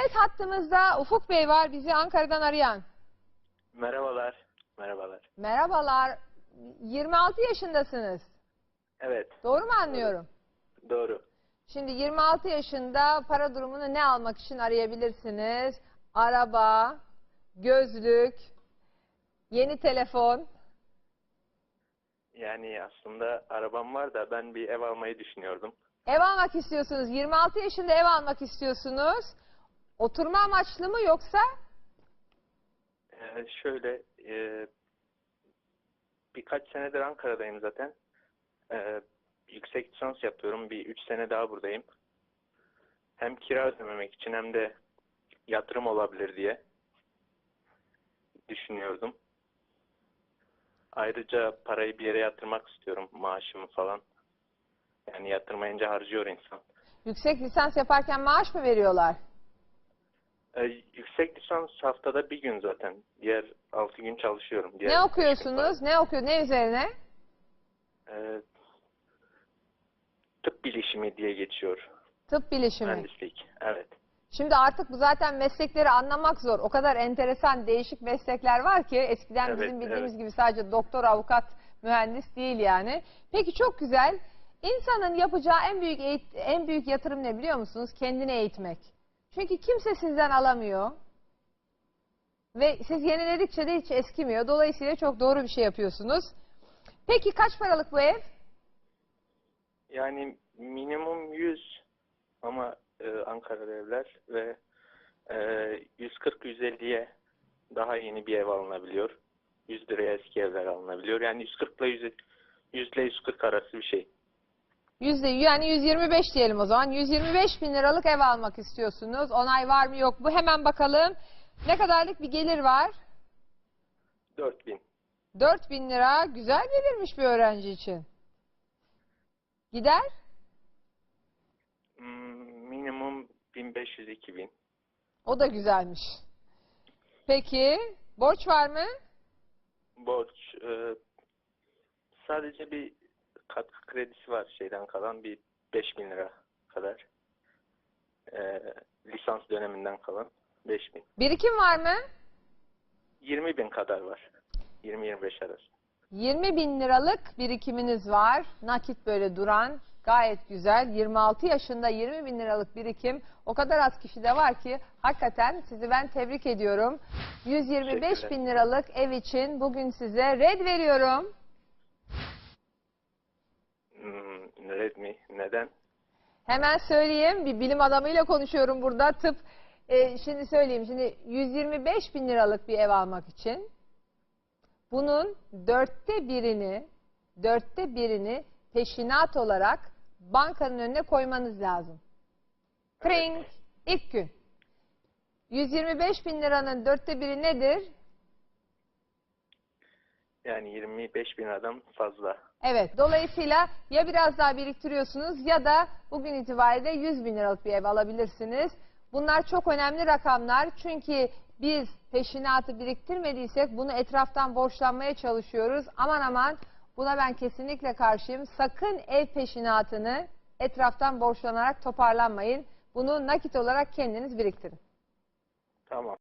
Evet hattımızda Ufuk Bey var bizi Ankara'dan arayan. Merhabalar. Merhabalar. Merhabalar. 26 yaşındasınız. Evet, Doğru mu anlıyorum? doğru. Şimdi 26 yaşında para durumunu ne almak için arayabilirsiniz? Araba, gözlük, yeni telefon. Yani aslında arabam var da ben bir ev almayı düşünüyordum. Ev almak istiyorsunuz. 26 yaşında ev almak istiyorsunuz. Oturma amaçlı mı yoksa? Ee, şöyle, e, birkaç senedir Ankara'dayım zaten. Ee, yüksek lisans yapıyorum. Bir üç sene daha buradayım. Hem kira ödememek için hem de yatırım olabilir diye düşünüyordum. Ayrıca parayı bir yere yatırmak istiyorum. Maaşımı falan. Yani yatırmayınca harcıyor insan. Yüksek lisans yaparken maaş mı veriyorlar? Ee, yüksek lisans haftada bir gün zaten. Diğer altı gün çalışıyorum. Diğer Ne okuyorsunuz? Ne okuyor? Ne üzerine? Ee, tıp bilişimi diye geçiyor. Tıp bilişimi. Mühendislik. Evet. Şimdi artık bu zaten meslekleri anlamak zor. O kadar enteresan, değişik meslekler var ki eskiden Evet, bizim bildiğimiz gibi sadece doktor, avukat, mühendis değil yani. Peki çok güzel. İnsanın yapacağı en büyük eğit- en büyük yatırım ne biliyor musunuz? Kendini eğitmek. Çünkü kimse sizden alamıyor. Ve siz yeniledikçe de hiç eskimiyor. Dolayısıyla çok doğru bir şey yapıyorsunuz. Peki kaç paralık bu ev? Yani minimum 100 ama e, Ankara'da evler ve e, 140-150'ye daha yeni bir ev alınabiliyor. 100 liraya eski evler alınabiliyor. Yani 140 ile 100, 100 ile 140 arası bir şey. Yüzde yani 125 diyelim o zaman. 125 bin liralık ev almak istiyorsunuz. Onay var mı yok mu? Hemen bakalım. Ne kadarlık bir gelir var? 4000. 4 bin lira. Güzel gelirmiş bir öğrenci için. Gider? Hmm, minimum 1500-2000. O da güzelmiş. Peki borç var mı? Borç e, sadece bir katkı kredisi var şeyden kalan bir 5000 lira kadar. E, lisans döneminden kalan 5000. Birikim var mı? 20 bin kadar var. 20-25 arası. 20 bin liralık birikiminiz var. Nakit böyle duran. Gayet güzel. 26 yaşında 20 bin liralık birikim. O kadar az kişi de var ki hakikaten sizi ben tebrik ediyorum. 125 Teşekkürler. bin liralık ev için bugün size red veriyorum. Hmm, Redmi. Neden? Hemen söyleyeyim. Bir bilim adamıyla konuşuyorum burada. Tıp. Ee, şimdi söyleyeyim. Şimdi 125 bin liralık bir ev almak için bunun dörtte birini dörtte birini peşinat olarak bankanın önüne koymanız lazım. Kring. ilk gün. 125 bin liranın dörtte biri nedir? Yani 25 bin adam fazla. Evet. Dolayısıyla ya biraz daha biriktiriyorsunuz ya da bugün itibariyle 100 bin liralık bir ev alabilirsiniz. Bunlar çok önemli rakamlar. Çünkü biz peşinatı biriktirmediysek bunu etraftan borçlanmaya çalışıyoruz. Aman aman buna ben kesinlikle karşıyım. Sakın ev peşinatını etraftan borçlanarak toparlanmayın. Bunu nakit olarak kendiniz biriktirin. Tamam.